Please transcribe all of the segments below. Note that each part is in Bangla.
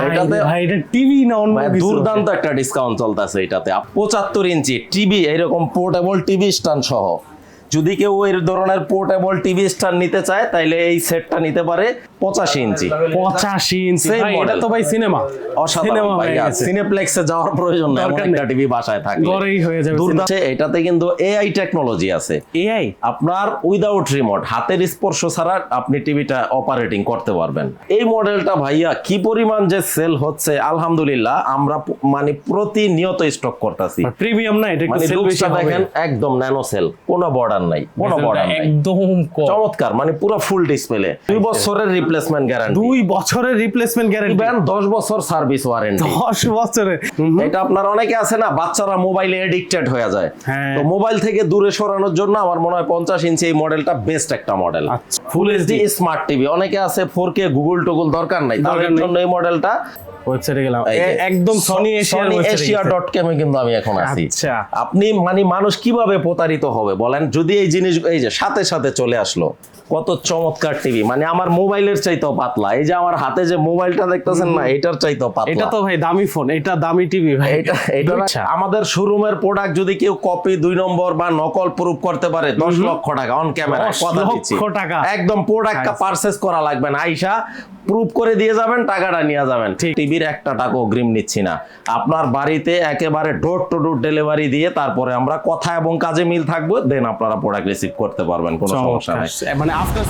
এটাতে এটা টিভি না অন্য দুর্দান্ত একটা ডিসকাউন্ট চলতেছে এটাতে। পঁচাত্তর ইঞ্চি টিভি এরকম পোর্টেবল টিভি স্ট্যান্ড সহ। যদি কেউ এই ধরনের পোর্টেবল টিভি স্ট্যান্ড নিতে চায় তাইলে এই সেটটা নিতে পারে পঁচাশি ইঞ্চি। পঁচাশি ইঞ্চি। এটা তো ভাই সিনেমা অসাধারণ সিনেপ্লেক্সে যাওয়ার প্রয়োজন নেই একটা টিভি বাসায় থাকে ঘরেই হয়ে যাবে দুর্দান্ত। এটাতে কিন্তু এআই টেকনোলজি আছে। এআই আপনার উইদাউট রিমোট হাতের স্পর্শ ছাড়া আপনি টিভিটা অপারেটিং করতে পারবেন। এই মডেলটা ভাইয়া কি পরিমাণ যে সেল হচ্ছে আলহামদুলিল্লাহ আমরা মানে প্রতিনিয়ত স্টক করতেছি। প্রিমিয়াম না এটা মানে দেখেন একদম ন্যানো সেল কোনো বর্ডার নাই। কোনো বর্ডার নাই। একদম চমৎকার মানে পুরো ফুল ডিসপ্লে দুই বছরের রিপ্লেসমেন্ট গ্যারান্টি দুই বছরের রিপ্লেসমেন্ট গ্যারান্টি ইভেন দশ বছর সার্ভিস ওয়ারেন্টি দশ বছরের। এটা আপনার অনেকে আছে না বাচ্চারা মোবাইলে এডিক্টেড হয়ে যায়। হ্যাঁ। তো মোবাইল থেকে দূরে সরানোর জন্য আমার মনে হয় পঞ্চাশ ইঞ্চি এই মডেলটা বেস্ট একটা model full HD smart TV অনেকে আছে ফোর কে গুগল টুগল দরকার নাই। তাদের জন্য এই মডেলটা ওয়েবসাইটে গেলাম। একদম সনি এশিয়ার সনি website এ এশিয়া ডট কমে কিন্তু আমি এখন আছি। আচ্ছা। আপনি মানে মানুষ কীভাবে প্রতারিত হবে বলেন? যদি এই জিনিস এই যে সাথে সাথে চলে আসলো। কত চমৎকার টিভি। মানে আমার মোবাইলের চাইতেও পাতলা। এই যে আমার হাতে যে মোবাইলটা দেখতেছেন না এটার চাইতেও এটা তো ভাই দামি ফোন এটা দামি টিভি ভাই। এটা এটা আমাদের শোরুমের প্রোডাক্ট যদি কেউ কপি দুই নম্বর বা নকল প্রুফ করতে পারে দশ লক্ষ টাকা অন ক্যামেরা 10 কথা লক্ষ দিচ্ছি। টাকা। একদম প্রোডাক্টটা। পারচেস করা লাগবে না। আইসা প্রুফ করে দিয়ে যাবেন টাকাটা নিয়ে যাবেন। ঠিক। টিভির একটা টাকা অগ্রিম নিচ্ছি না। আপনার বাড়িতে একেবারে ডোর টু ডোর ডেলিভারি দিয়ে তারপরে আমরা কথা এবং কাজে মিল থাকব দেন আপনারা প্রোডাক্ট রিসিভ করতে পারবেন কোনো সমস্যা নাই। চমৎকার। আফটার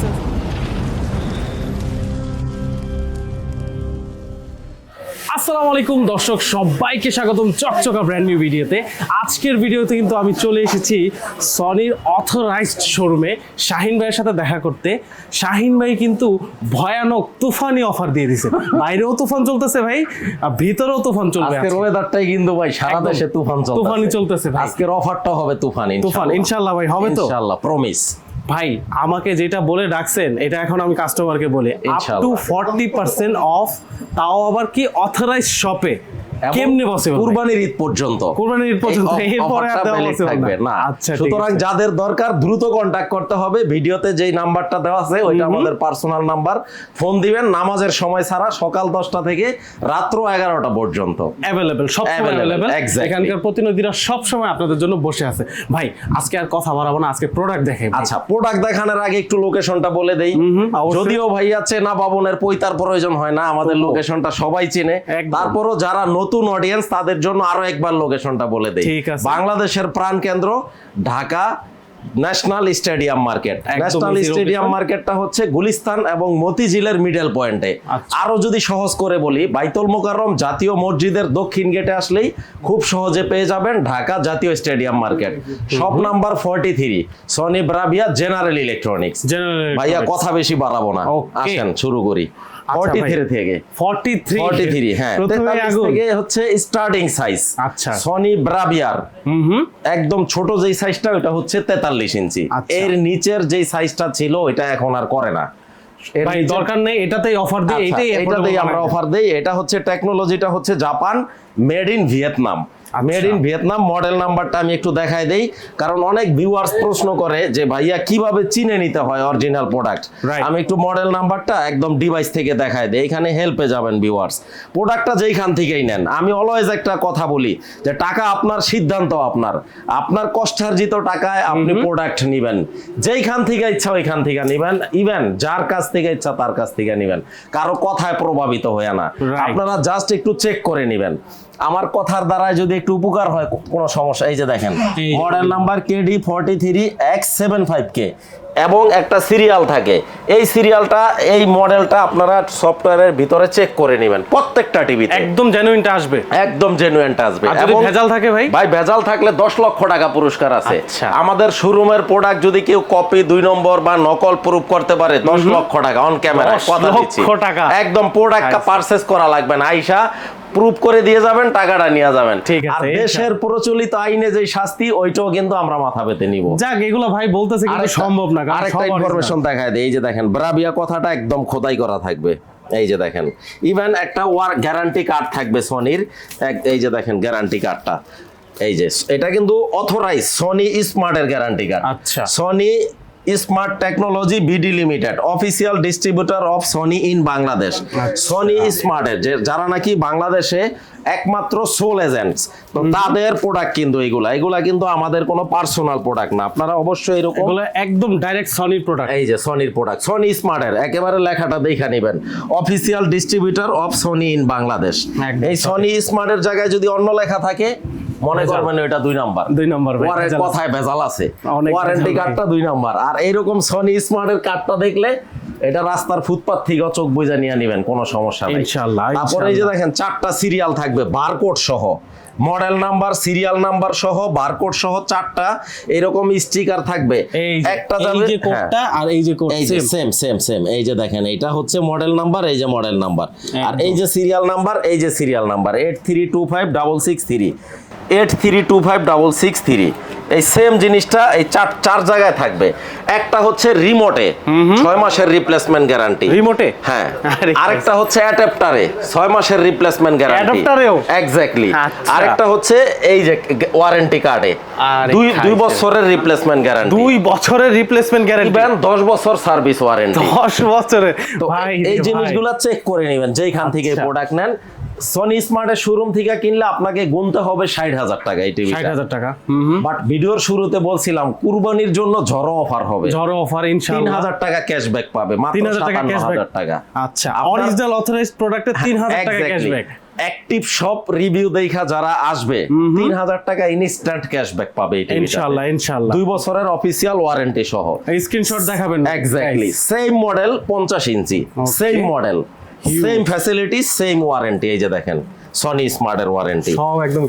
আসসালামু আলাইকুম দর্শক সবাইকে স্বাগতম চকচকা ব্র্যান্ড নিউ ভিডিওতে আজকের ভিডিওতে কিন্তু আমি চলে এসেছি সনির অথরাইজড শোরুমে শাহিন ভাইয়ের সাথে দেখা করতে। শাহিন ভাই কিন্তু ভয়ানক তুফানি অফার দিয়ে দিছে। বাইরেও তুফান চলতেছে ভাই আর ভিতরেও তুফান চলবে আজকের ওয়েদারটাই কিন্তু ভাই সারা দেশে তুফান চলতেছে। তুফানি চলতেছে ভাই। আজকের অফারটা হবে তুফান তুফান ইনশাল্লাহ। ভাই হবে তো? ইনশাআল্লাহ প্রমিস ভাই আমাকে যেটা বলে ডাকছেন এটা এখন আমি কাস্টমারকে বলি। Up to forty percent off তাও আবার কি অথরাইজ শপে কেমনে পসিবল কুরবানির ঈদ পর্যন্ত। কুরবানির ঈদ পর্যন্ত, এরপরে আর দেওয়া। থাকবে না। আচ্ছা, সুতরাং যাদের দরকার দ্রুত কন্টাক্ট করতে হবে। ভিডিওতে যেই নাম্বারটা দেওয়া আছে ওইটা আমাদের পার্সোনাল নাম্বার। ফোন দিবেন নামাজের সময় ছাড়া সকাল দশটা থেকে রাত্র এগারোটা পর্যন্ত। অ্যাভেলেবেল সব এখানকার প্রতিনিধিরা সব সময় আপনাদের জন্য বসে আছে। ভাই আজকে আর কথা বাড়াবো না আজকে প্রোডাক্ট দেখে আচ্ছা প্রোডাক্ট দেখানোর আগে একটু লোকেশনটা বলে দেই। যদিও ভাই আছে না বাবনের পৈতার প্রয়োজন হয় না আমাদের। লোকেশনটা সবাই চেনে। তারপরও যারা নতুন অডিয়েন্স তাদের জন্য আরও একবার লোকেশনটা বলে দেই। বাংলাদেশের প্রাণ কেন্দ্র Dhaka national stadium market. National stadium মার্কেটটা হচ্ছে গুলিস্তান এবং মতিঝিলের মিডল পয়েন্টে আচ্ছা। আরও যদি সহজ করে বলি বাইতুল মোকাররম জাতীয় মসজিদের দক্ষিণ গেটে আসলেই খুব সহজে পেয়ে যাবেন ঢাকা জাতীয় stadium market. Shop number forty three Sony Bravia general electronics ভাইয়া কথা বেশি বাড়াবো না. আসেন শুরু করি। ফর্টি ভাই। থ্রি থেকে। 43 ফর্টি থ্রি হ্যাঁ। প্রথমে 43 আগুন। থেকে হচ্ছে স্টার্টিং সাইজ আচ্ছা। সনি ব্রাভিয়ার হুম একদম ছোট যেই সাইজটা ওটা হচ্ছে তেতাল্লিশ ইঞ্চি। আচ্ছা। এর নিচের যেই সাইজটা ছিল ওইটা এখন আর করে না। ভাই দরকার নেই এটাতেই অফার দিই আচ্ছা, এটাই এটাতেই আমরা অফার দেই। এটা হচ্ছে টেকনোলজিটা হচ্ছে জাপান মেড ইন ভিয়েতনাম আচ্ছা। মেড ইন ভিয়েতনাম মডেল নাম্বারটা আমি একটু দেখাই দেই কারণ অনেক ভিউয়ার্স প্রশ্ন করে যে ভাইয়া কীভাবে চিনে নিতে হয় অরিজিনাল প্রোডাক্ট আমি একটু মডেল নাম্বারটা একদম ডিভাইস থেকে দেখাই দেই এখানে হেল্পে যাবেন ভিউয়ার্স প্রোডাক্টটা যেইখান থেকেই নেন আমি অলওয়েজ একটা কথা বলি যে টাকা আপনার সিদ্ধান্ত আপনার। আপনার কষ্টার্জিত টাকায় আপনি প্রোডাক্ট নেবেন। যেইখান থেকে ইচ্ছা ওইখান থেকে নিবেন ইভেন যার কাছ থেকে ইচ্ছা তার কাছ থেকে নেবেন। কারও কথায় প্রভাবিত হয়ে না। আপনারা জাস্ট একটু চেক করে নেবেন। আমার কথার দ্বারা যদি একটু উপকার হয় কোনো সমস্যা। এই যে দেখেন model number KD forty three X seven five K এবং একটা সিরিয়াল থাকে। এই সিরিয়ালটা এই মডেলটা আপনারা সফটওয়্যারের ভিতরে চেক করে নেবেন প্রত্যেকটা টিভিতে একদম জেনুইনটা আসবে। একদম জেনুইনটা আসবে। যদি ভেজাল থাকে ভাই? ভাই ভেজাল থাকলে দশ লক্ষ টাকা পুরস্কার আছে। আচ্ছা। আমাদের শোরুমের প্রোডাক্ট যদি কেউ কপি দুই নম্বর বা নকল প্রুফ করতে পারে দশ লক্ষ টাকা অন ক্যামেরা 10 কথা লক্ষ দিচ্ছি। টাকা। একদম প্রোডাক্টটা আচ্ছা। পারচেস করা লাগবে না। আইসা প্রুফ করে দিয়ে যাবেন টাকাটা নিয়ে যাবেন। ঠিক আছে, আর দেশের প্রচলিত আইনে যে শাস্তি ওইটাও কিন্তু আমরা মাথা পেতে নিব। যাক এগুলো ভাই বলতেছে কিন্তু সম্ভব না আরেকটা ইনফরমেশন দেখায় দেয় এই যে দেখেন ব্রাভিয়া কথাটা একদম খোদাই করা থাকবে। এই যে দেখেন ইভেন একটা ওয়ার গ্যারান্টি কার্ড থাকবে সনির এই যে দেখেন গ্যারান্টি কার্ডটা এই যে এটা কিন্তু অথরাইজ সনি স্মার্টের গ্যারান্টি কার্ড আচ্ছা। Sony smart technology BD limited official distributor of Sony in Bangladesh Sony স্মার্টের যারা নাকি বাংলাদেশে একমাত্র সোল এজেন্টস তো তাদের প্রোডাক্ট কিন্তু এগুলা এগুলা কিন্তু আমাদের কোনো পার্সোনাল প্রোডাক্ট না। আপনারা অবশ্যই এরকম এগুলো একদম ডাইরেক্ট সনির প্রোডাক্ট এই যে সনির প্রোডাক্ট সনি স্মার্টের একেবারে লেখাটা দেখে নেবেন। Official distributor of Sony in Bangladesh এই সনি স্মার্টের জায়গায় যদি অন্য লেখা থাকে মনে করবেন এটা দুই নাম্বার। দুই নাম্বার কথায় ভেজাল আছে। ওয়ারেন্টি কার্ডটা দুই নাম্বার। আর এইরকম সনি স্মার্টের কার্ডটা দেখলে এটা রাস্তার থেকে চোখ নিয়ে নেবেন কোনো সমস্যা নেই। ইনশাআল্লাহ তারপরে এই যে দেখেন চারটা সিরিয়াল থাকবে বারকোড সহ। মডেল নাম্বার সিরিয়াল নাম্বার সহ বারকোড সহ চারটা এরকম স্টিকার থাকবে। একটা যাবে এই যে কোডটা হ্যাঁ। আর এই যে কোড সেম সেম সেম এই যে দেখেন এটা হচ্ছে মডেল নাম্বার এই যে মডেল নাম্বার আর এই যে সিরিয়াল নাম্বার এই যে serial number 8325663 eight three two five double six three এই সেম জিনিসটা এই চার চার জায়গায় থাকবে। একটা হচ্ছে রিমোটে ছয় মাসের রিপ্লেসমেন্ট গ্যারান্টি রিমোটে হ্যাঁ। আরেকটা হচ্ছে অ্যাডাপ্টারে ছয় মাসের রিপ্লেসমেন্ট গ্যারান্টি অ্যাডাপ্টারেও? এক্স্যাক্টলি আচ্ছা। আরেকটা হচ্ছে এই যে ওয়ারেন্টি কার্ডে দুই দুই বছরের রিপ্লেসমেন্ট গ্যারান্টি দুই বছরের রিপ্লেসমেন্ট গ্যারান্টি ইভেন দশ বছর সার্ভিস ওয়ারেন্টি দশ বছরের। তো এই জিনিসগুলো চেক করে নেবেন। যেইখান থেকে আচ্ছা। প্রোডাক্ট নেন। সনি স্মার্টের শোরুম থেকে কিনলে আপনাকে গুনতে হবে ষাট হাজার টাকা এই ষাট হাজার টাকা। বাট ভিডিওর শুরুতে বলছিলাম কুরবানির জন্য ঝড়ো অফার হবে। ঝড়ো অফার তিন হাজার টাকা ক্যাশব্যাক পাবে মাত্র তিন হাজার টাকা ক্যাশব্যাক টাকা। আচ্ছা অরিজিনাল অথরাইজড প্রোডাক্টে তিন হাজার টাকা ক্যাশব্যাক অ্যাক্টিভ শপ রিভিউ দেখা যারা আসবে তিন হাজার টাকা ইনস্ট্যান্ট ক্যাশব্যাক পাবে। ইনশাআল্লাহ ইনশাআল্লাহ। দুই বছরের অফিসিয়াল ওয়ারেন্টি সহ। স্ক্রিনশট দেখাবেন। এক্স্যাক্টলি সেম মডেল পঞ্চাশ ইঞ্চি। Same model same facility same warranty এই যে দেখেন। সনি স্মার্টের ওয়ারেন্টি সব একদম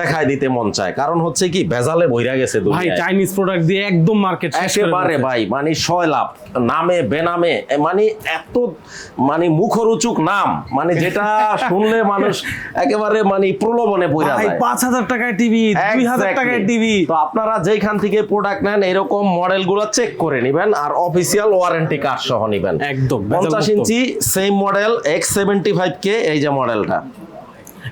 দেখায় দিতে মন চায়। কারণ হচ্ছে কি ভেজালে বইরা গেছে ভাই চাইনিজ প্রোডাক্ট দিয়ে একদম মার্কেট একেবারে ভাই মানে ছয় লাভ নামে বেনামে মানে এত মানে মুখরোচক নাম মানে যেটা শুনলে মানুষ একেবারে মানে প্রলোভনে ভাই যায়। পাঁচ হাজার টাকায় টিভি দুই হাজার Exactly. টাকায় টিভি তো আপনারা যেখান থেকে প্রোডাক্ট নেন এরকম মডেলগুলো চেক করে নেবেন আর অফিসিয়াল ওয়ারেন্টি কার্ড সহ নেবেন। একদম, ভেজাল পঞ্চাশ মুক্ত। ইঞ্চি same model X seventy five K এই যে মডেলটা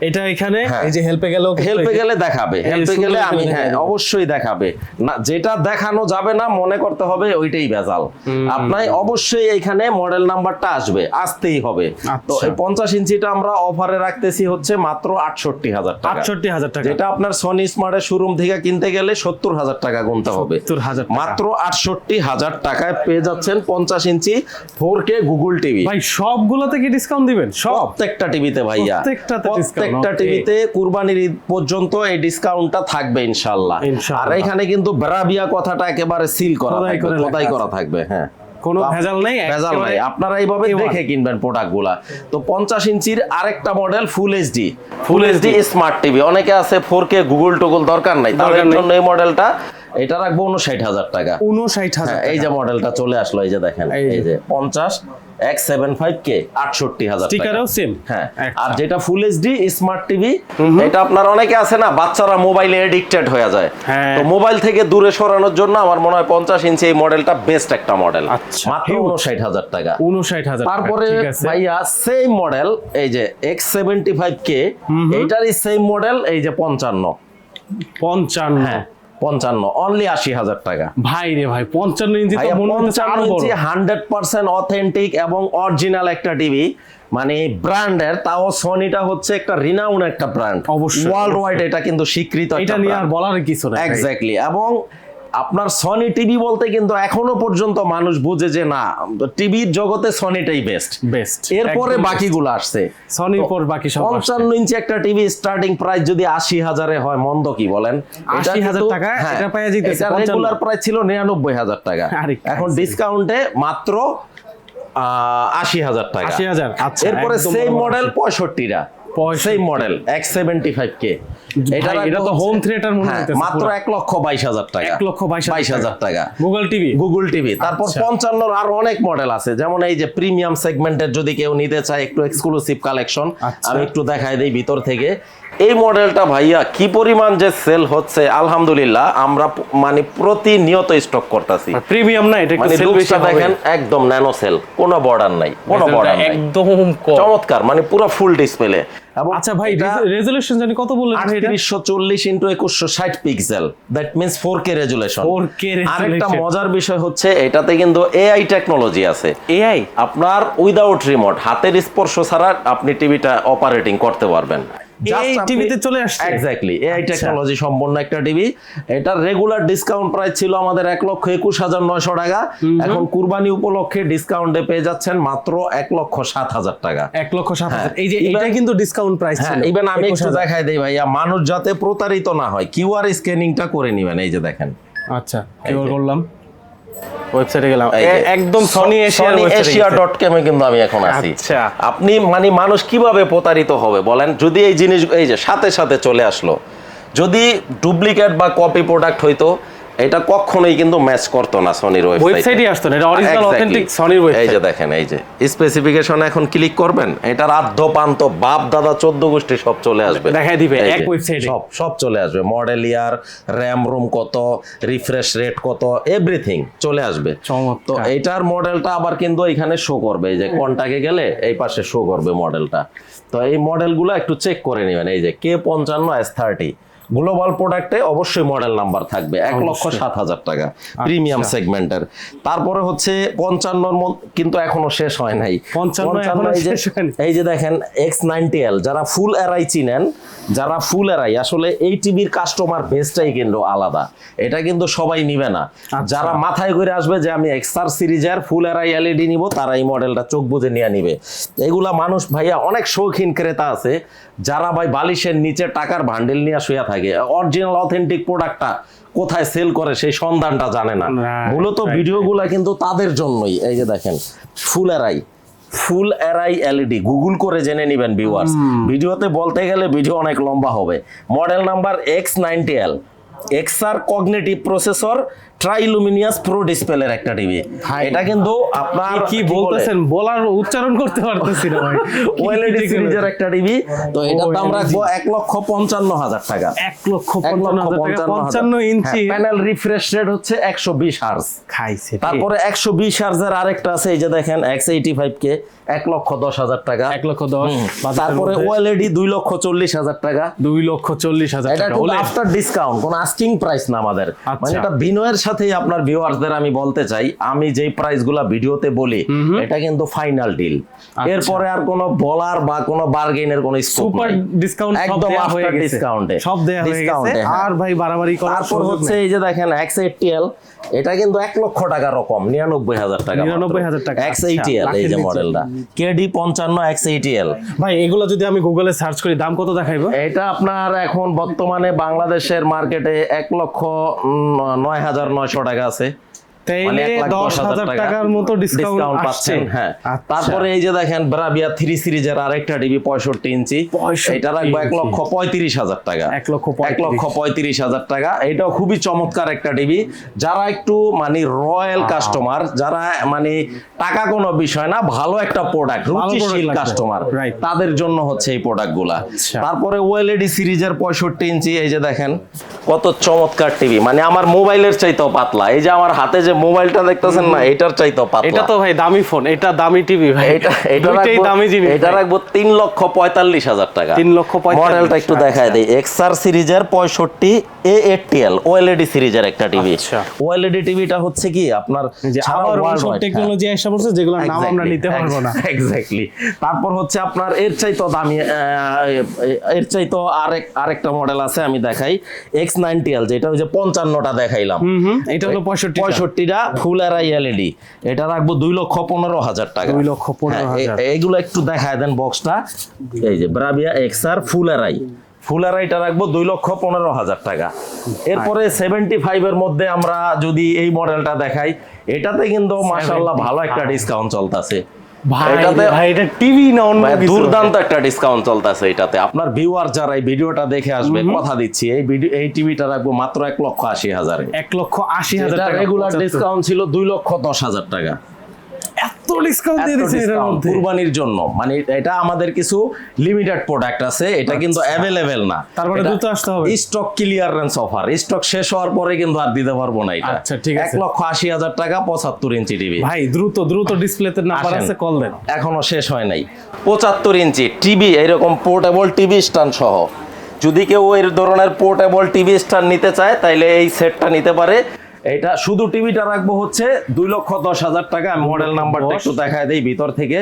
এটা এখানে? হ্যাঁ। এই যে হেল্পে গেল হেল্পে গেলে দেখাবে। হেল্পে গেলে আমি হ্যাঁ অবশ্যই দেখাবে। না যেটা দেখানো যাবে না মনে করতে হবে ওইটাই ভেজাল। আপনার অবশ্যই এখানে মডেল নাম্বারটা আসবে। আসতেই হবে। আচ্ছা। তো এই পঞ্চাশ ইঞ্চিটা আমরা অফারে রাখতেছি হচ্ছে মাত্র আটষট্টি হাজার টাকা। আটষট্টি হাজার টাকা। যেটা আপনার সনি স্মার্টের শোরুম থেকে কিনতে গেলে সত্তর হাজার টাকা গুনতে হবে। 70,000 মাত্র আটষট্টি হাজার টাকায় পেয়ে যাচ্ছেন পঞ্চাশ ইঞ্চি ফোর কে গুগল টিভি ভাই সবগুলোতে কি ডিসকাউন্ট দিবেন? সব? প্রত্যেকটা টিভিতে ভাইয়া। প্রত্যেকটাতে প্রত্যেকটা টিভিতে কুরবানির ঈদ পর্যন্ত এই ডিসকাউন্টটা থাকবে ইনশাআল্লাহ। আর এখানে কিন্তু বেরাবিয়া কথাটা একেবারে সিল করা থাকবে খোদাই করা থাকবে হ্যাঁ। কোনো ভেজাল নেই, ভেজাল নাই। আপনারা এইভাবে দেখে কিনবেন প্রোডাক্টগুলা তো পঞ্চাশ ইঞ্চির আরেকটা model full HD full HD smart TV অনেকে আছে ফোর কে গুগল টুগল দরকার নাই। তাদের দরকার জন্য এই মডেলটা এটা রাখব উনষাট হাজার টাকা। উনষাট হাজার হ্যাঁ, এই যে মডেলটা চলে আসলো এই যে দেখেন এই যে। এই যে পঞ্চাশ। এক্স সেভেন ফাইভ কে আটষট্টি হাজার টাকা। স্টিকারও সেম হ্যাঁ আচ্ছা। আর যেটা ফুল এইচডি স্মার্ট টিভি এটা আপনার অনেকে আছে না বাচ্চারা মোবাইলে এডিক্টেড হয়ে যায়। হ্যাঁ। তো মোবাইল থেকে দূরে সরানোর জন্য আমার মনে হয় পঞ্চাশ ইঞ্চি এই মডেলটা বেস্ট একটা মডেল আচ্ছা, মাত্র উনষাট হাজার টাকা। উনষাট হাজার তারপরে ভাইয়া সেম মডেল এই যে এক্স সেভেন্টি ফাইভ কে এইটারই সেম মডেল এই যে পঞ্চান্ন। পঞ্চান্ন। হ্যাঁ। পঞ্চান্ন অনলি আশি হাজার টাকা। ভাই রে ভাই পঞ্চান্ন ইঞ্চি পঞ্চান্ন ইঞ্চি হান্ড্রেড পার্সেন্ট অথেন্টিক এবং অরিজিনাল একটা টিভি মানে ব্র্যান্ডের তাও সনিটা হচ্ছে একটা রিনাউন একটা ব্র্যান্ড অবশ্যই, ওয়ার্ল্ড ওয়াইড এটা কিন্তু স্বীকৃত এটা নিয়ে আর বলার কিছু না। এক্স্যাক্টলি এবং আপনার সনি টিভি বলতে কিন্তু এখনও পর্যন্ত মানুষ বুঝে যে না টিভির জগতে সনিটাই বেস্ট বেস্ট এরপরে বাকিগুলো আসছে। সনির পর বাকি সব। পঞ্চান্ন ইঞ্চি একটা টিভি স্টার্টিং প্রাইস যদি আশি হাজারে হয় মন্দ কি বলেন? 80,000 টাকা, এটা পাইয়া যাইতেছে, এটা রেগুলার প্রাইস ছিল নিরানব্বই হাজার টাকা। এখন ডিসকাউন্টে মাত্র আশি হাজার টাকা। 80,000, আচ্ছা, এরপরে বড় মডেল পঁয়ষট্টিটা। 65 same model X seventy five K এটা এটা তো হোম থিয়েটার মনে হইতেছে মাত্র এক লক্ষ বাইশ হাজার টাকা। এক লক্ষ বাইশ বাইশ হাজার টাকা। গুগল টিভি গুগল টিভি তারপর আচ্ছা। পঞ্চান্নর আরও অনেক মডেল আছে। যেমন এই যে প্রিমিয়াম সেগমেন্টের যদি কেউ নিতে চায় একটু এক্সক্লুসিভ কালেকশন আচ্ছা। আমি একটু দেখাই দিই ভিতর থেকে। এই মডেলটা ভাইয়া কি পরিমাণ যে সেল হচ্ছে আলহামদুলিল্লাহ আমরা মানে প্রতিনিয়ত স্টক করতেছি। প্রিমিয়াম না এটা একটু মানে সেল দেখেন একদম ন্যানো সেল কোনো বর্ডার নাই কোনো বর্ডার নাই। একদম চমৎকার মানে পুরো ফুল ডিসপ্লে আচ্ছা ভাই রেজলিউশন জানি কত বললেন ভাই এটা? আটত্রিশশো চল্লিশ ইন্টু একুশশো ষাট pixel that means four K resolution 4K আরেকটা resolution। মজার বিষয় হচ্ছে এটাতে কিন্তু এআই টেকনোলজি আছে। এআই আপনার উইদাউট রিমোট হাতের স্পর্শ ছাড়া আপনি টিভিটা অপারেটিং করতে পারবেন। AI টিভিতে চলে আসছে? এক্স্যাক্টলি এআই আচ্ছা। টেকনোলজি সম্পন্ন একটা টিভি। এটার রেগুলার ডিসকাউন্ট প্রাইস ছিল আমাদের এক লক্ষ একুশ হাজার নয়শো টাকা। এখন কুরবানি উপলক্ষে ডিসকাউন্টে পেয়ে যাচ্ছেন মাত্র এক লক্ষ সাত হাজার টাকা। এক লক্ষ সাত হাজার। হ্যাঁ, এই যে এটা কিন্তু ডিসকাউন্ট প্রাইস ছিল ইভেন আমি একটু দেখাই দেই ভাইয়া মানুষ যাতে প্রতারিত না হয় কিউআর স্ক্যানিংটা করে নিবেন এই যে দেখেন। আচ্ছা করলাম। ওয়েবসাইটে গেলাম একদম সনি এশিয়ার এশিয়া। ডট কমে কিন্তু আমি এখন আছি আচ্ছা। আপনি মানে মানুষ কীভাবে প্রতারিত হবে বলেন যদি এই জিনিস এই যে সাথে সাথে চলে আসলো যদি ডুপ্লিকেট বা কপি প্রোডাক্ট হইতো এটা কখনোই কিন্তু ম্যাচ করতো না সনির ওয়েবসাইটে ওয়েবসাইটই আসতো না এটা অরিজিনাল অথেন্টিক সনির ওয়েবসাইট এই যে দেখেন এই যে। স্পেসিফিকেশন এখন ক্লিক করবেন এটার আদ্য পান্ত বাপ দাদা চোদ্দ গোষ্ঠী সব চলে আসবে। দেখাই দিবে এক ওয়েবসাইটে। সব সব চলে আসবে। মডেল ইয়ার র্যাম রুম কত রিফ্রেশ রেট কত এভরিথিং চলে আসবে। তো এইটার মডেলটা আবার কিন্তু এখানে শো করবে। এই যে কন্টাকে গেলে এই পাশে শো করবে মডেলটা তো এই মডেলগুলো একটু চেক করে নেবেন। এই যে কে পঞ্চান্ন এস থার্টি গ্লোবাল প্রোডাক্টে অবশ্যই মডেল নাম্বার থাকবে এক লক্ষ সাত হাজার টাকা প্রিমিয়াম সেগমেন্টের তারপরে হচ্ছে পঞ্চান্নর কিন্তু এখনও শেষ হয় নাই। 55 এখনও এই যে- এই যে দেখেন এক্স নাইনটি এল যারা ফুল এরাই চিনেন যারা ফুল এরাই আসলে এই টিভির কাস্টমার বেসটাই কিন্তু আলাদা। এটা কিন্তু সবাই নিবে না। যারা মাথায় করে আসবে যে আমি এক্সআর সিরিজের ফুল এরাই এলইডি নিব তারা এই মডেলটা চোখ বুঝে নিয়ে নিবে। এগুলা মানুষ ভাইয়া অনেক শৌখিন ক্রেতা আছে যারা ভাই বালিশের নিচে টাকার ভান্ডেল নিয়ে শুয়ে থাকে। অরিজিনাল অথেন্টিক প্রোডাক্টটা কোথায় সেল করে সেই সন্ধানটা জানে না। মূলত ভিডিওগুলা কিন্তু তাদের জন্যই। এই যে দেখেন ফুল এরাই ফুল এরাই এলইডি গুগল করে জেনে নেবেন ভিউয়ার্স ভিডিওতে বলতে গেলে ভিডিও অনেক লম্বা হবে। Model number X ninety L XR cognitive processor Triluminos pro ডিসপ্লের একটা টিভি এটা কিন্তু আপনার কি বলতেছেন? বলার উচ্চারণ করতে পারতেছি না ভাই। ওএলইডি সিরিজের একটা টিভি তো এটার দাম রাখব এক লক্ষ পঞ্চান্ন হাজার টাকা। এক লক্ষ পঞ্চান্ন ইঞ্চি। প্যানেল রিফ্রেশ রেট হচ্ছে একশো বিশ হার্স খাইছে তারপরে একশো বিশ হার্জের আরেকটা আছে এই যে দেখেন এক্স এইটি ফাইভ কে এক লক্ষ দশ হাজার টাকা। এক লক্ষ দশ। তারপরে ওএলইডি দুই লক্ষ চল্লিশ হাজার টাকা। দুই লক্ষ চল্লিশ হাজার এটা টাকা। আফটার ডিসকাউন্ট কোন আস্কিং প্রাইস না আমাদের। আচ্ছা। মানে এটা বিনয়ের সাথেই আপনার ভিউয়ারদের আমি বলতে চাই আমি যেই প্রাইসগুলা ভিডিওতে বলি এটা কিন্তু ফাইনাল ডিল আচ্ছা। এরপরে আর কোনো বলার বা কোনো বার্গেনের কোনো সুপার ডিসকাউন্ট একদম হয়ে আফটার ডিসকাউন্টে সব দেয়া হয়ে গেছে। আর ভাই বাড়াবাড়ি করার তারপর হচ্ছে এই যে দেখেন এক্স এইটিএল এটা কিন্তু এক লক্ষ টাকা রকম নিরানব্বই হাজার টাকা 99,000 টাকা, এক্স আচ্ছা, এইটিএল এই যে মডেলটা কেডি পঞ্চান্ন এক্স এইটিএল ভাই এগুলো যদি আমি গুগলে সার্চ করি দাম কত দেখাইবো? এটা আপনার এখন বর্তমানে বাংলাদেশের মার্কেটে এক লক্ষ নয় হাজার নয়শো টাকা আছে। তারপরে এই যে দেখেন ব্রাবিয়া থ্রি সিরিজের আরেকটা টিভি পঁয়ষট্টি ইঞ্চি। এটা রাখব এক লক্ষ পঁয়ত্রিশ হাজার টাকা। এক লক্ষ এক লক্ষ পঁয়ত্রিশ হাজার টাকা। এটাও খুবই চমৎকার একটা টিভি যারা একটু মানে রয়্যাল কাস্টমার যারা মানে টাকা কোনো বিষয় না ভালো একটা প্রোডাক্ট রুচিশীল কাস্টমার তাদের জন্য হচ্ছে এই প্রোডাক্টগুলা। আচ্ছা। তারপরে ওএলইডি সিরিজের পঁয়ষট্টি ইঞ্চি এই যে দেখেন কত চমৎকার টিভি মানে আমার মোবাইলের চাইতেও পাতলা। এই যে আমার হাতে যে মোবাইলটা দেখতেছেন না এটার চাইতো পাতলা। এটা তো ভাই দামি ফোন এটা দামি টিভি ভাই। এটা এটা রাখব দামি জিনিস এটা রাখব 3 লক্ষ পঁয়তাল্লিশ হাজার টাকা। 3 লক্ষ পঁয়তাল্লিশ, মডেলটা একটু দেখায় দেই। এক্সআর সিরিজের পঁয়ষট্টি এ এইটিএল ওএলইডি সিরিজের একটা টিভি। আচ্ছা। ওএলইডি টিভিটা হচ্ছে কি? আপনার আবার হ্যাঁ। টেকনোলজি এসে পড়ছে যেগুলোর নাম আমরা নিতে পারব না। এক্স্যাক্টলি তারপর হচ্ছে আপনার এর চাইতো দামি এর চাইতো আরেক আরেকটা মডেল আছে আমি দেখাই। এক্স নাইনটি এল যেটা ওই যে পঞ্চান্নটা দেখাইলাম। এটা হলো পঁয়ষট্টি পঁয়ষট্টিটা ফুল এরাই এলইডি এটা রাখব দুই লক্ষ পনেরো হাজার টাকা। দুই লক্ষ পনেরো হ্যাঁ, এ- হাজার। এইগুলো একটু দেখায় দেন বক্সটা এই যে ব্রাভিয়া এক্সআর ফুল এরাই ফুল এরাইটা রাখব দুই লক্ষ পনেরো হাজার টাকা। এরপরে সেভেন্টি ফাইভ এর মধ্যে আমরা যদি এই মডেলটা দেখাই এটাতে কিন্তু মাসাল্লাহ ভালো একটা ডিসকাউন্ট চলতেছে। এটা দুর্দান্ত একটা ডিসকাউন্ট চলতেছে এটাতে। আপনার ভিউয়ার যারা এই ভিডিওটা দেখে আসবে কথা দিচ্ছি এই ভিডিও এই টিভিটা রাখব মাত্র এক লক্ষ আশি হাজারে। এক লক্ষ আশি হাজার রেগুলার ডিসকাউন্ট ছিল দুই লক্ষ দশ হাজার টাকা। এত ডিসকাউন্ট দিয়ে দিচ্ছেন এটার মধ্যে। কুরবানির জন্য। মানে এটা আমাদের কিছু লিমিটেড প্রোডাক্ট আছে এটা কিন্তু অ্যাভেলেবেল না। আচ্ছা। তার মানে দ্রুত আসতে হবে। স্টক ক্লিয়ারেন্স অফার স্টক শেষ হওয়ার পরে কিন্তু আর দিতে পারব না এটা। আচ্ছা, ঠিক আছে। লক্ষ আশি হাজার টাকা পঁচাত্তর ইঞ্চি টিভি ভাই দ্রুত দ্রুত ডিসপ্লেতে নাম্বার। আছে কল দেন। এখনও শেষ হয় নাই। পঁচাত্তর ইঞ্চি টিভি এরকম পোর্টেবল টিভি স্ট্যান্ড সহ। যদি কেউ এই ধরনের পোর্টেবল টিভি স্ট্যান্ড নিতে চায় তাইলে এই সেটটা নিতে পারে। এটা শুধু টিভিটা রাখব হচ্ছে দুই লক্ষ দশ হাজার টাকা। মডেল নাম্বারটা একটু দেখায় দেই ভিতর থেকে।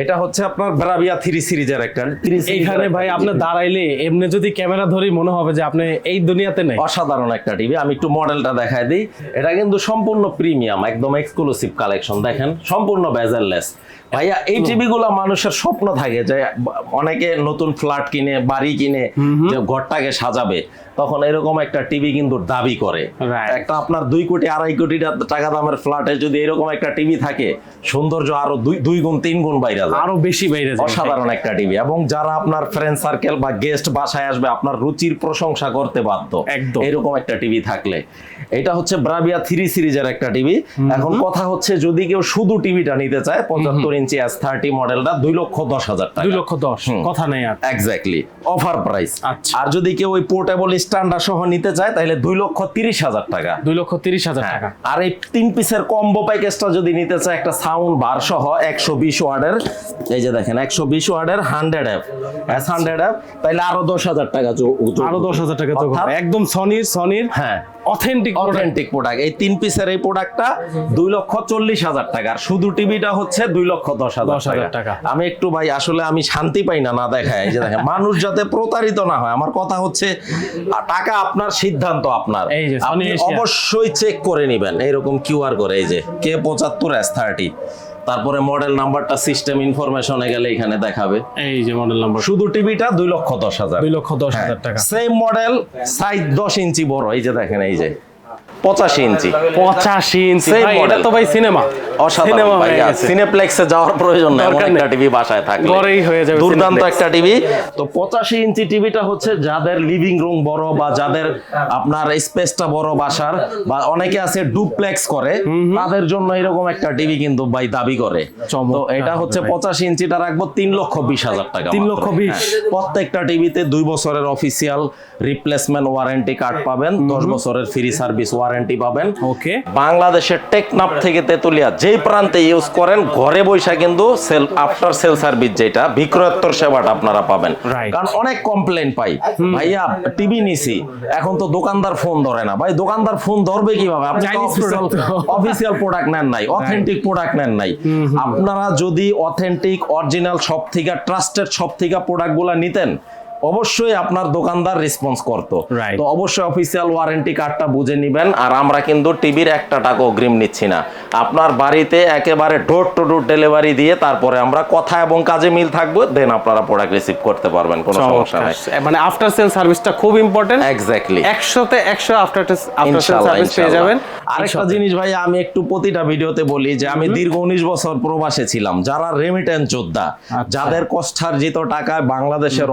এটা হচ্ছে আপনার ব্রাভিয়া থ্রি সিরিজের একটা। এখানে এইখানে ভাই আপনি দাঁড়াইলে এমনি যদি ক্যামেরা ধরি মনে হবে যে আপনি এই দুনিয়াতে নেই। অসাধারণ একটা টিভি। আমি একটু মডেলটা দেখায় দিই। এটা কিন্তু সম্পূর্ণ প্রিমিয়াম একদম এক্সক্লুসিভ কালেকশন দেখেন। সম্পূর্ণ বেজারলেস ভাইয়া এই টিভি গুলো মানুষের স্বপ্ন থাকে যে অনেকে নতুন ফ্ল্যাট কিনে বাড়ি কিনে যে ঘরটাকে সাজাবে। তখন এরকম একটা টিভি কিন্তু দাবি করে। একটা আপনার দুই কোটি আড়াই কোটি টাকা দামের ফ্ল্যাটে যদি এরকম একটা টিভি থাকে সৌন্দর্য আরও দুই দুই গুণ তিন গুণ বাইরে যায়। আরও বেশি বাইরে যায়। অসাধারণ একটা টিভি। এবং যারা আপনার ফ্রেন্ড সার্কেল বা গেস্ট বাসায় আসবে আপনার রুচির প্রশংসা করতে বাধ্য। একদম। এরকম একটা টিভি থাকলে। এটা হচ্ছে ব্রাভিয়া থ্রি সিরিজের একটা টিভি। এখন কথা হচ্ছে যদি কেউ শুধু টিভিটা নিতে চায় পঁচাত্তর ইঞ্চি এস থার্টি মডেলটা দুই লক্ষ দশ হাজার টাকা। দুই লক্ষ দশ। কথা নেই আর। এক্স্যাক্টলি অফার প্রাইস আচ্ছা। আর যদি কেউ ওই পোর্টেবল সহ নিতে চায় তাহলে দুই লক্ষ তিরিশ হাজার টাকা। দুই লক্ষ তিরিশ হাজার হ্যাঁ। টাকা। আর এই তিন পিসের কম্বো প্যাকেজটা যদি নিতে চায় একটা সাউন্ড বার সহ একশো বিশ ওয়ার্ডের এই যে দেখেন একশো বিশ ওয়ার্ডের hundred app S hundred app তাইলে আরও দশ হাজার টাকা আরও দশ হাজার টাকা একদম সনির সনির হ্যাঁ। অথেন্টিক অথেন্টিক প্রোডাক্ট এই তিন পিসের এই প্রোডাক্টটা দুই লক্ষ চল্লিশ হাজার টাকা। আর শুধু টিভিটা হচ্ছে দুই লক্ষ দশ হাজার 10,000 টাকা। আমি একটু ভাই আসলে আমি শান্তি পাই না না দেখায়। এই যে দেখেন মানুষ যাতে প্রতারিত না হয় আমার কথা হচ্ছে টাকা আপনার সিদ্ধান্ত আপনার। আপনি অবশ্যই চেক করে নেবেন। এইরকম কিউআর করে এই যে কে পঁচাত্তর এস থার্টি। তারপরে মডেল নাম্বারটা সিস্টেম ইনফরমেশনে গেলে এখানে দেখাবে। এই যে মডেল নাম্বার শুধু টিভিটা দুই লক্ষ দশ হাজার। দুই লক্ষ দশ হাজার টাকা। সেম মডেল সাইজ দশ ইঞ্চি বড়। এই যে দেখেন এই যে। পঁচাশি ইঞ্চি। পঁচাশি ইঞ্চি এটা তো ভাই সিনেমা অসাধারণ সিনেমা ভাইয়া গেছে। সিনেপ্লেক্সে যাওয়ার প্রয়োজন নেই একটা টিভি বাসায় থাকলে। ঘরেই হয়ে যাবে দুর্দান্ত একটা টিভি তো পঁচাশি ইঞ্চি টিভিটা হচ্ছে যাদের লিভিং রুম বড় বা যাদের আপনার স্পেসটা বড় বাসার বা অনেকে আছে ডুপ্লেক্স করে তাদের জন্য এরকম একটা টিভি কিন্তু ভাই দাবি করে। তো এটা হচ্ছে পঁচাশি ইঞ্চিটা রাখব তিন লক্ষ বিশ হাজার টাকা তিন লক্ষ বিশ। হ্যাঁ। প্রত্যেকটা টিভিতে দুই বছরের অফিসিয়াল রিপ্লেসমেন্ট ওয়ারেন্টি কার্ড পাবেন দশ বছরের ফ্রি সার্ভিস ওয়ারেন্টি পাবেন। ওকে বাংলাদেশের টেকনাফ থেকে তেতুলিয়া যেই প্রান্তে ইউজ করেন ঘরে বৈশা কিন্তু সেল আফটার সেল সার্ভিস যেটা বিক্রয়োত্তর সেবাটা আপনারা পাবেন। কারণ অনেক কমপ্লেন পাই। ভাইয়া টিভি নিছি এখন তো দোকানদার ফোন ধরে না। ভাই দোকানদার ফোন ধরবে কীভাবে? আপনি। অফিসিয়াল প্রোডাক্ট নেন নাই অথেন্টিক প্রোডাক্ট নেন নাই। আপনারা যদি অথেন্টিক অরিজিনাল সব থেকে ট্রাস্টেড সব থেকে প্রোডাক্টগুলো নিতেন অবশ্যই আপনার দোকানদার রেসপন্স করতো। তো অবশ্যই অফিসিয়াল ওয়ারেন্টি কার্ডটা বুঝে নিবেন আর আমরা কিন্তু টিভির একটা টাকা অগ্রিম নিচ্ছি না। আপনার বাড়িতে একেবারে ডোর টু ডোর ডেলিভারি দিয়ে তারপরে আমরা কথা এবং কাজে মিল থাকব দেন আপনারা প্রোডাক্ট রিসিভ করতে পারবেন কোনো সমস্যা নাই। মানে আফটার সেল সার্ভিসটা খুব ইম্পর্টেন্ট এক্স্যাক্টলি একশোতে একশো আফটার আফটার সেল সার্ভিস পেয়ে যাবেন। আরেকটা জিনিস ভাই আমি একটু প্রতিটা ভিডিওতে বলি যে আমি দীর্ঘ উনিশ বছর প্রবাসে ছিলাম যারা রেমিটেন্স যোদ্ধা আচ্ছা। যাদের কষ্টার্জিত টাকায় বাংলাদেশের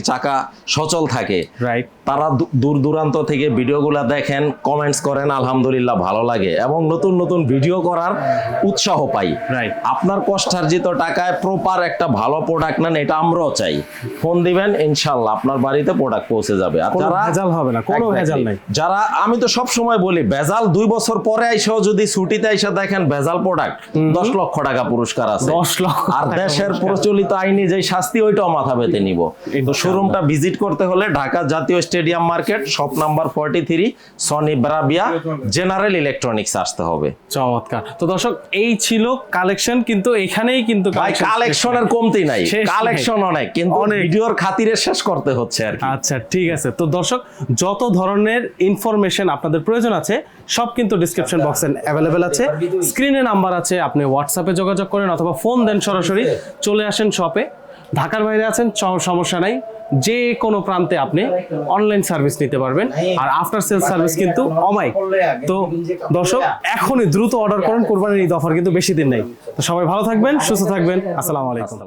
চাকা সচল থাকে। রাইট তারা দূর দূরান্ত থেকে ভিডিওগুলো দেখেন কমেন্টস করেন আলহামদুলিল্লাহ ভালো লাগে এবং নতুন নতুন ভিডিও করার উৎসাহ পাই। আপনার কষ্টার্জিত টাকায় প্রপার একটা ভালো প্রোডাক্ট নেন এটা আমরাও চাই। ফোন দিবেন ইনশাল্লাহ আপনার বাড়িতে প্রোডাক্ট পৌঁছে যাবে। আর যারা ভেজাল হবে না, কোনো ভেজাল নাই। যারা আমি তো সব সময় বলি ভেজাল দুই বছর পরে আইসাও যদি ছুটিতে আইসা দেখেন ভেজাল প্রোডাক্ট দশ লক্ষ টাকা পুরস্কার আছে। 10 লক্ষ আর দেশের প্রচলিত আইনি যে শাস্তি ওইটাও মাথা পেতে নিব। তো। শোরুমটা ভিজিট করতে হলে ঢাকা জাতীয় stadium market shop number forty three Sony Bravia general electronics আসতে হবে। চমৎকার। তো দর্শক এই ছিল কালেকশন কিন্তু এখানেই কিন্তু কালেকশনের কমতি নাই। কালেকশন অনেক কিন্তু অনেক। ভিডিওর খাতিরে শেষ করতে হচ্ছে আর আচ্ছা ঠিক আছে। তো দর্শক যত ধরনের ইনফরমেশন আপনাদের প্রয়োজন আছে সব কিন্তু ডিসক্রিপশন বক্সে অ্যাভেলেবেল আছে। স্ক্রিনে নাম্বার আছে আপনি হোয়াটসঅ্যাপে যোগাযোগ করেন অথবা ফোন দেন সরাসরি। চলে আসেন শপে ঢাকার বাইরে আছেন সমস্যা নাই। যে কোনো প্রান্তে আপনি অনলাইন সার্ভিস নিতে পারবেন। আর আফটার সেল সার্ভিস কিন্তু অমাইক তো দর্শক, এখনই দ্রুত অর্ডার করুন, কোরবানির ঈদ অফার কিন্তু বেশি দিন নেই। তো সবাই ভালো থাকবেন, সুস্থ থাকবেন। আসসালামু আলাইকুম।